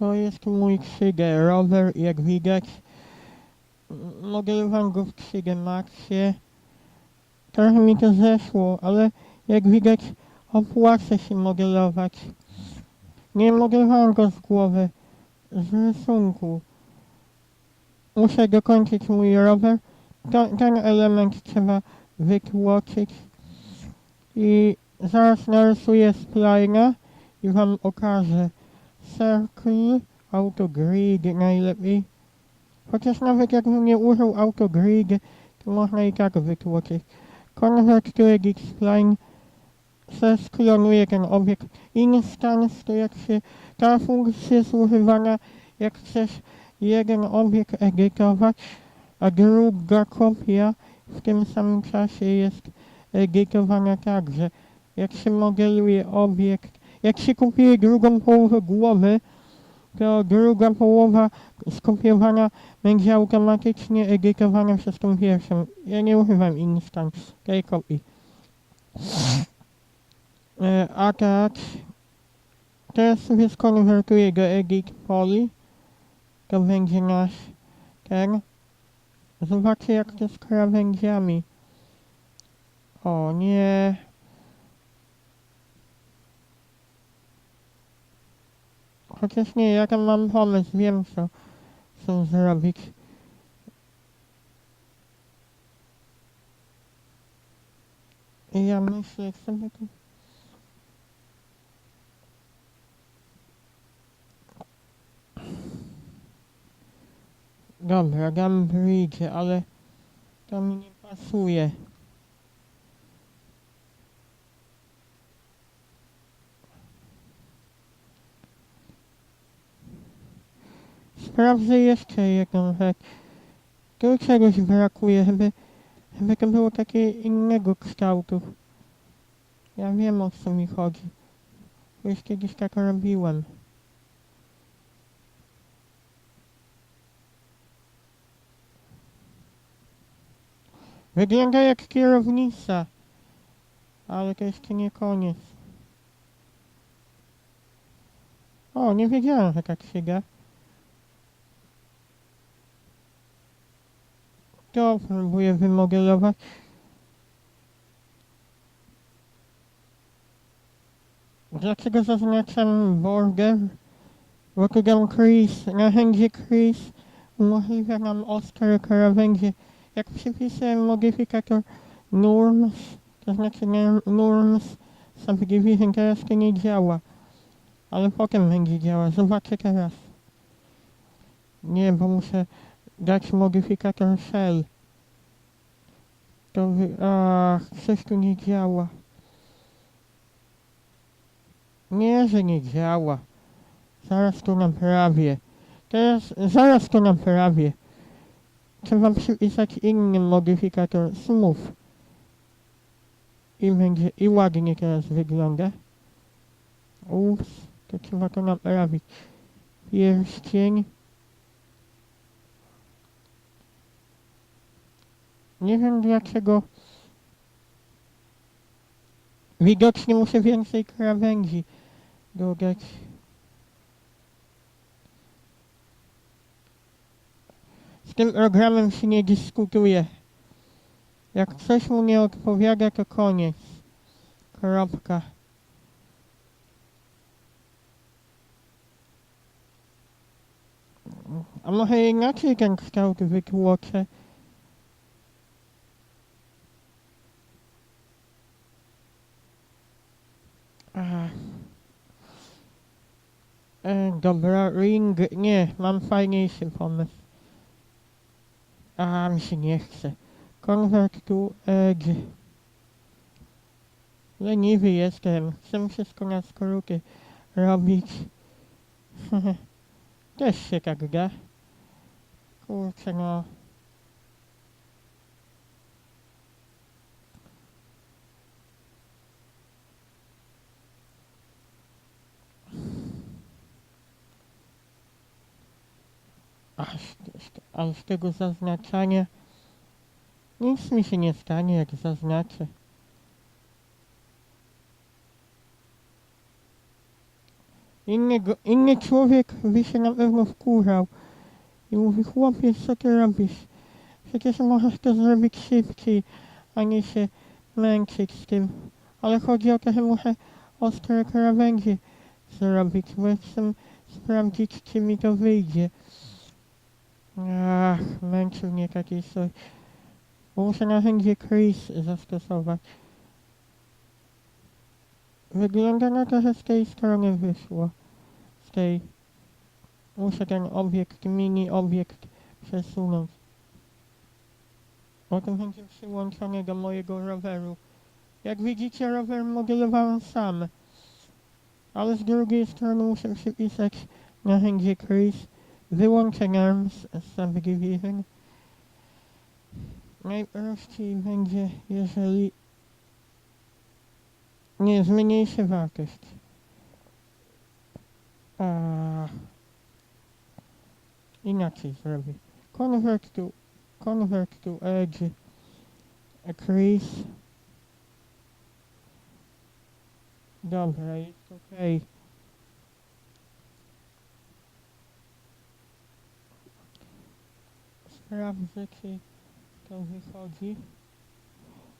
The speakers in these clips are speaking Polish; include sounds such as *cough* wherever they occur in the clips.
To jest mój Krzyge rower, jak widać. M- Mogę wam go w Krzyge Maxie. Trochę mi to zeszło, ale jak widać opłaca się modelować. Nie wam go z głowy, z rysunku. Muszę dokończyć mój rower. To, ten element trzeba wytłoczyć. I zaraz narysuję splina i wam okażę. Circle, autogrid najlepiej. Chociaż nawet jakbym nie użył autogrid, to można i tak wytłoczyć. Convert to edit spline zesklonuje ten obiekt. Instance to jak się ta funkcja jest używana jak chcesz jeden obiekt edytować, a druga kopia w tym samym czasie jest edytowana także. Jak się modeluje obiekt, jak się kupuje drugą połowę głowy, to druga połowa skopiowana będzie automatycznie edytowana przez tą pierwszą. Ja nie używam instance tej kopii. E, a tak, teraz sobie skonwertuję do edit poly. To będzie nasz ten. Zobaczcie jak to z krawędziami. O nie. Chociaż nie, ja tam mam pomysł, wiem co chcę zrobić. I ja myślę, jak sobie tu... Dobra, dam bridge, ale to mi nie pasuje. Sprawdzę jeszcze jedną rzecz. Tu czegoś brakuje, żeby, żeby to było takie innego kształtu. Ja wiem o co mi chodzi. Już kiedyś tak robiłem. Wygląda jak kierownica. Ale to jeszcze nie koniec. O, nie wiedziałem, że tak się da. To próbuję wymodelować. Dlaczego zaznaczam border? Bo tu dam Chris, narzędzie Chris umożliwia nam ostre krawędzie. Jak przypisałem modyfikator norms, to znaczy norm- norms subdivision, teraz to nie działa. Ale potem będzie działać, zobaczę teraz. Nie, bo muszę dać modyfikator shell. To wy... Ach, coś tu nie działa. Nie, że nie działa. Zaraz to naprawię. Teraz, zaraz to naprawię. Trzeba przypisać inny modyfikator smooth. I będzie, i ładnie teraz wygląda. Ups, to trzeba to naprawić. Pierścień. Nie wiem dlaczego. Widocznie muszę więcej krawędzi dodać. Z tym programem się nie dyskutuje. Jak coś mu nie odpowiada, to koniec. Kropka. A może inaczej ten kształt wytłoczę? Dobra, ring. Nie, mam fajniejszy pomysł. A, mi się nie chce. Convert to edge. Leniwy jestem. Chcę wszystko na skróty robić. *laughs* Też się tak da. Kurczę no. Aż, a z tego zaznaczania nic mi się nie stanie, jak zaznaczę. Inny człowiek by się na pewno wkurzał i mówi, chłopiec, co ty robisz? Przecież możesz to zrobić szybciej, a nie się męczyć z tym. Ale chodzi o to, że muszę ostre krawędzie zrobić, bo chcę sprawdzić, czy mi to wyjdzie. Ach, męczy mnie takie coś. Muszę narzędzie Chris zastosować. Wygląda na to, że z tej strony wyszło. Z tej. Muszę ten obiekt, mini obiekt przesunąć. Potem będzie przyłączony do mojego roweru. Jak widzicie, rower modelowałem sam. Ale z drugiej strony muszę przypisać narzędzie Chris. Wyłączę ARMS Subdivision. Najprościej będzie, jeżeli nie zmniejszy wartość. A, inaczej zrobię. Convert to, convert to edge, crease. Dobra, jest okej. Sprawdzę, czy to wychodzi.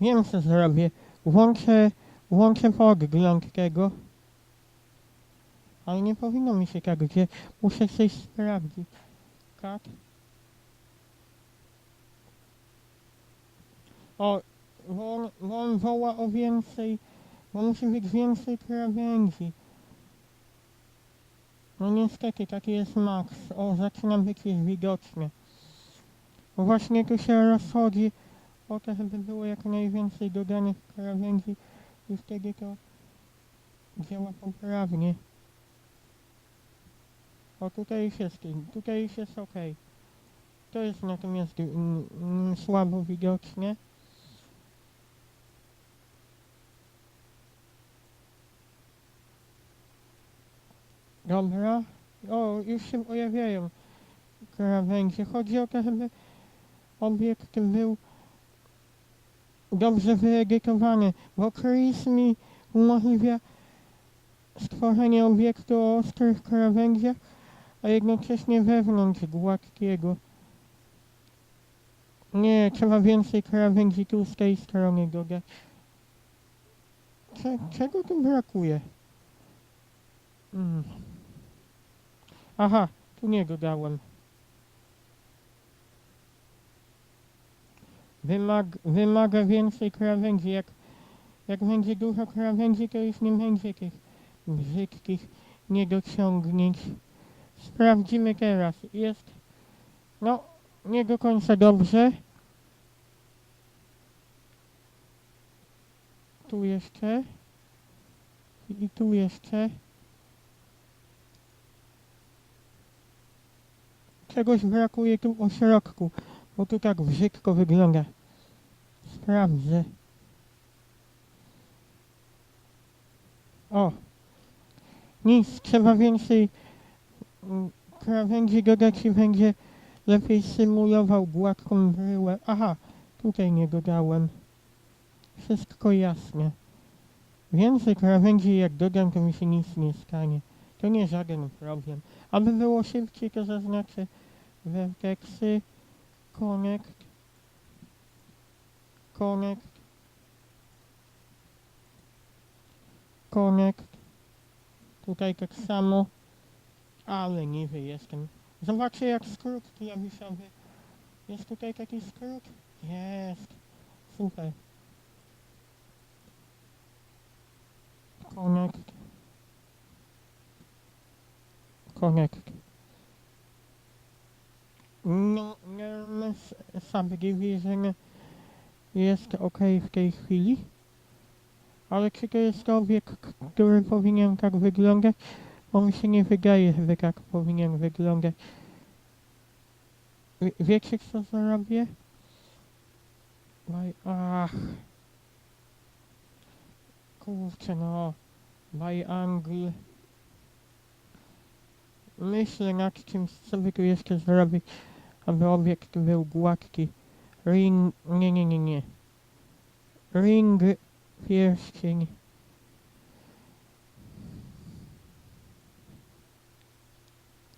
Wiem, co zrobię. Włączę, włączę podgląd tego. Ale nie powinno mi się tak gdzie. Muszę coś sprawdzić. Kat. O, bo on, bo on woła o więcej, bo musi być więcej krawędzi. No niestety, taki jest max. O, zaczyna być już widoczne. Właśnie tu się rozchodzi o to, żeby było jak najwięcej dodanych krawędzi i wtedy to działa poprawnie. O tutaj już jest, tutaj już jest ok. To jest natomiast słabo widoczne. Dobra. O, już się pojawiają krawędzie. Chodzi o to, żeby obiekt był dobrze wyedytowany, bo Chris mi umożliwia stworzenie obiektu o ostrych krawędziach, a jednocześnie wewnątrz gładkiego. Nie, trzeba więcej krawędzi tu z tej strony dodać. Cze, czego tu brakuje? Mm. Aha, tu nie dodałem. Wymag, wymaga więcej krawędzi. Jak, jak będzie dużo krawędzi, to już nie będzie tych brzydkich niedociągnięć. Sprawdzimy teraz. Jest, no, nie do końca dobrze. Tu jeszcze. I tu jeszcze. Czegoś brakuje tu o środku, bo tu tak brzydko wygląda. Sprawdzę. O! Nic, trzeba więcej krawędzi dodać i będzie lepiej symulował gładką bryłę. Aha, tutaj nie dodałem. Wszystko jasne. Więcej krawędzi jak dodam, to mi się nic nie stanie. To nie żaden problem. Aby było szybciej, to zaznaczę vertexy, connect, connect, connect. Tutaj tak samo, ale niby jestem. Zobaczcie jak skrót klawiszowy. Jest tutaj taki skrót? Jest. Super. Connect. Connect. No, no subdivision jest ok w tej chwili. Ale czy to jest obiekt, który powinien tak wyglądać? Bo mi się nie wydaje, że tak powinien wyglądać. Wie- Wiecie co zrobię? By, ach. Kurczę no. By angle. Myślę nad czymś, co by tu jeszcze zrobić, aby obiekt był gładki. Ring, nie, nie, nie, nie. Ring pierścień.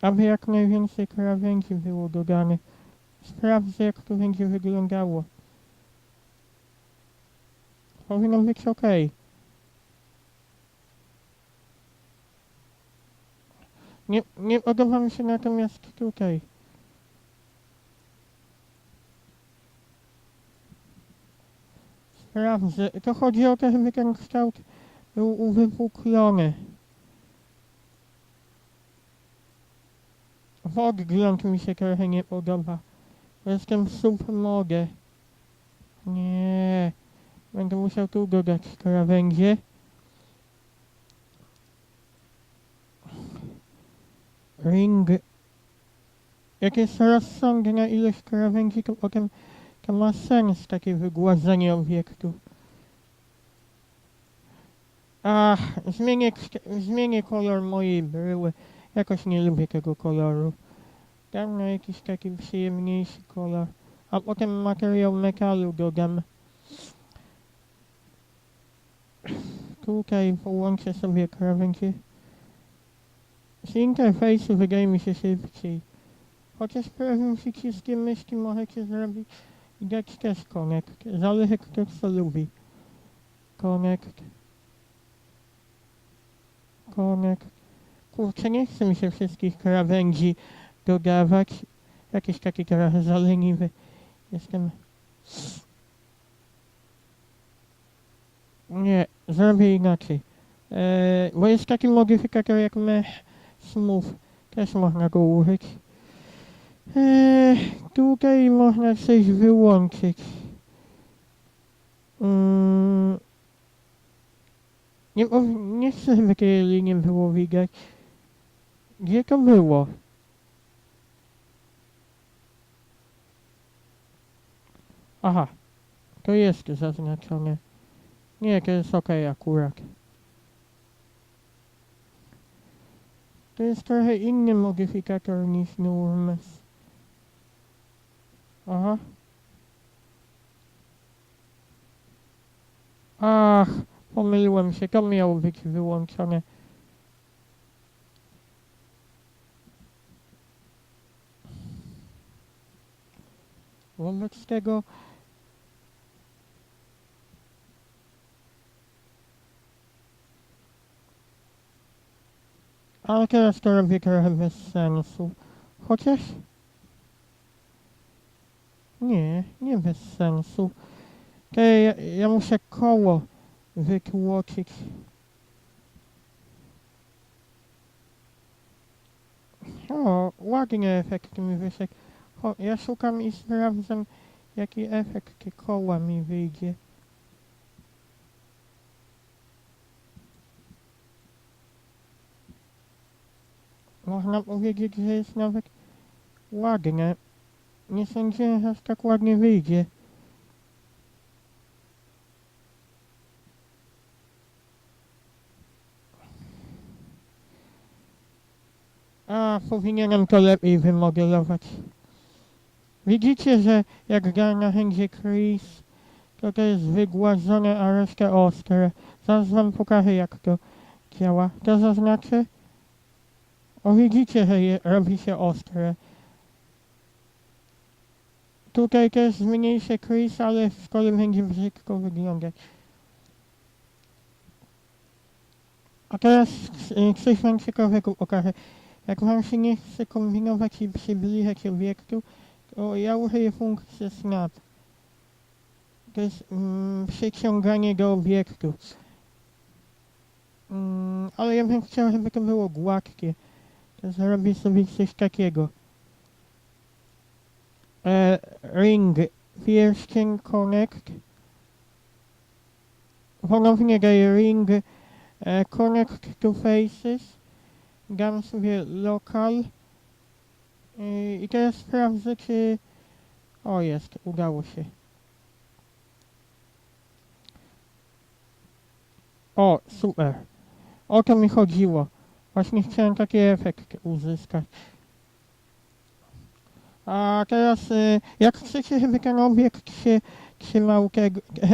aby jak najwięcej krawędzi było dodane. Sprawdzę, jak to będzie wyglądało. Powinno być ok. Nie, nie podoba mi się natomiast tutaj. Sprawdzę. To chodzi o to, żeby ten kształt był uwypuklony. Podgląd mi się trochę nie podoba. Jestem submogę. Nie. Będę musiał tu dodać krawędzie. Ring. Jak jest rozsądna ilość krawędzi, to potem to ma sens takie wygładzenie obiektu. Ach, zmienię, zmienię kolor mojej bryły. Jakoś nie lubię tego koloru. Dam na jakiś taki przyjemniejszy kolor. A potem materiał metalu dodam. Tutaj połączę sobie krawędzie. Z interfejsu wydaje mi się szybciej. Chociaż prawym przyciskiem myszki możecie zrobić dać też connect. Zależy kto co lubi. Connect. Connect. Kurczę, nie chce mi się wszystkich krawędzi dodawać. Jakiś taki trochę zaleniwy. Jestem... Nie, zrobię inaczej. Eee, bo jest taki modyfikator jak Mesh Smooth. Też można go użyć. Eee, tutaj można coś wyłączyć. Mm, nie, nie chcę, żeby tej linii było widać. Gdzie to było? Aha, to jest zaznaczone. Nie, to jest ok akurat. To jest trochę inny modyfikator niż Nurmes. Aha. Ach, pomyliłem się, to miało być wyłączone. Wobec tego Ale teraz to robię trochę bez sensu. Chociaż... Nie, nie bez sensu. To ja, ja muszę koło wytłoczyć. O, ładny efekt mi wyszedł. Ja szukam i sprawdzam, jaki efekt koła mi wyjdzie. Można powiedzieć, że jest nawet ładne. Nie sądziłem, że aż tak ładnie wyjdzie. A, powinienem to lepiej wymodelować. Widzicie, że jak da na będzie Chris, to to jest wygładzone, a reszta ostre. Zaraz wam pokażę, jak to działa. To zaznaczę. O widzicie, że je, robi się ostre. Tutaj też zmniejszę Chris, ale w szkole będzie brzydko wyglądać. A teraz coś wam ciekawego pokażę. Jak wam się nie chce kombinować i przybliżać obiektu, to ja użyję funkcji snap. To jest mm, przyciąganie do obiektu. Mm, ale ja bym chciał, żeby to było gładkie. To zrobię sobie coś takiego. E, ring pierścień connect. Ponownie daję ring e, connect to faces. Dam sobie local. I, I teraz sprawdzę, czy... O, jest, udało się. O, super. O to mi chodziło. Właśnie chciałem taki efekt uzyskać. A teraz, y, jak chcecie, żeby ten obiekt się trzymał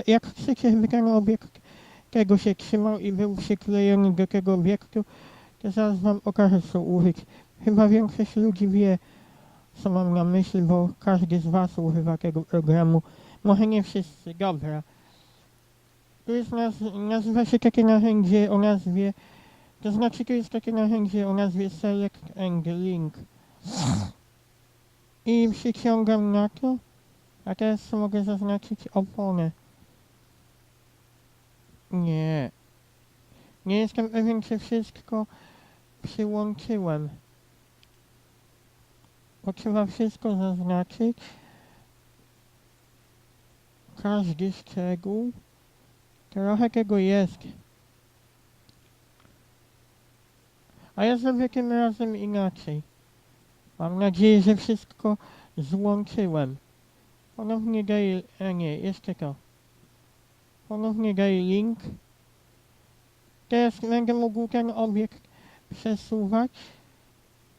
jak chcecie, żeby ten obiekt tego się trzymał i był przyklejony do tego obiektu, to zaraz wam pokażę, co użyć. chyba większość ludzi wie, co mam na myśli, bo każdy z Was używa tego programu. Może nie wszyscy, dobra. Tu jest naz nazywa się takie narzędzie o nazwie, to znaczy to jest takie narzędzie o nazwie Select and Link. I przyciągam na to, a teraz mogę zaznaczyć oponę. Nie. Nie jestem pewien, czy wszystko przyłączyłem. Bo trzeba wszystko zaznaczyć. Każdy szczegół. Trochę tego jest. A ja zrobię tym razem inaczej. Mam nadzieję, że wszystko złączyłem. Ponownie daję, a nie, jeszcze to. Ponownie daję link. Teraz będę mógł ten obiekt przesuwać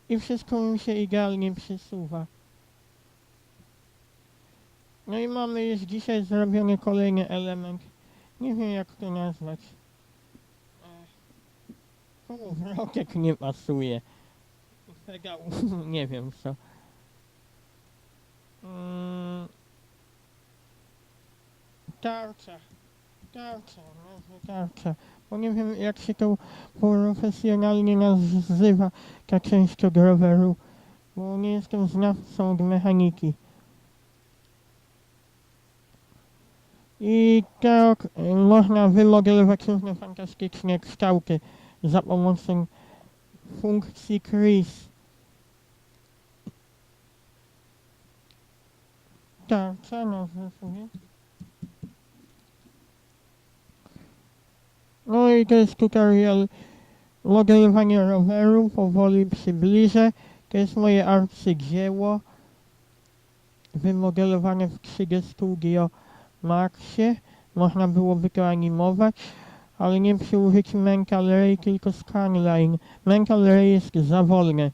i wszystko mi się idealnie przesuwa. No i mamy już dzisiaj zrobiony kolejny element. Nie wiem jak to nazwać. Wrotek nie pasuje. Pedał, *laughs* nie wiem co. Mm. Tarcza. Tarcza, nazwę tarcza. Bo nie wiem jak się to profesjonalnie nazywa ta część od roweru. Bo nie jestem znawcą od mechaniki. I tak można wymodelować różne fantastyczne kształty za pomocą funkcji Chris. Tak, nazwę sobie? No i to jest tutorial modelowania roweru, powoli przybliżę. To jest moje arcydzieło wymodelowane w 3D Studio Maxie. Można byłoby to animować, ale nie przy użyciu Mental Ray, tylko Scanline. Mental Ray jest za wolne.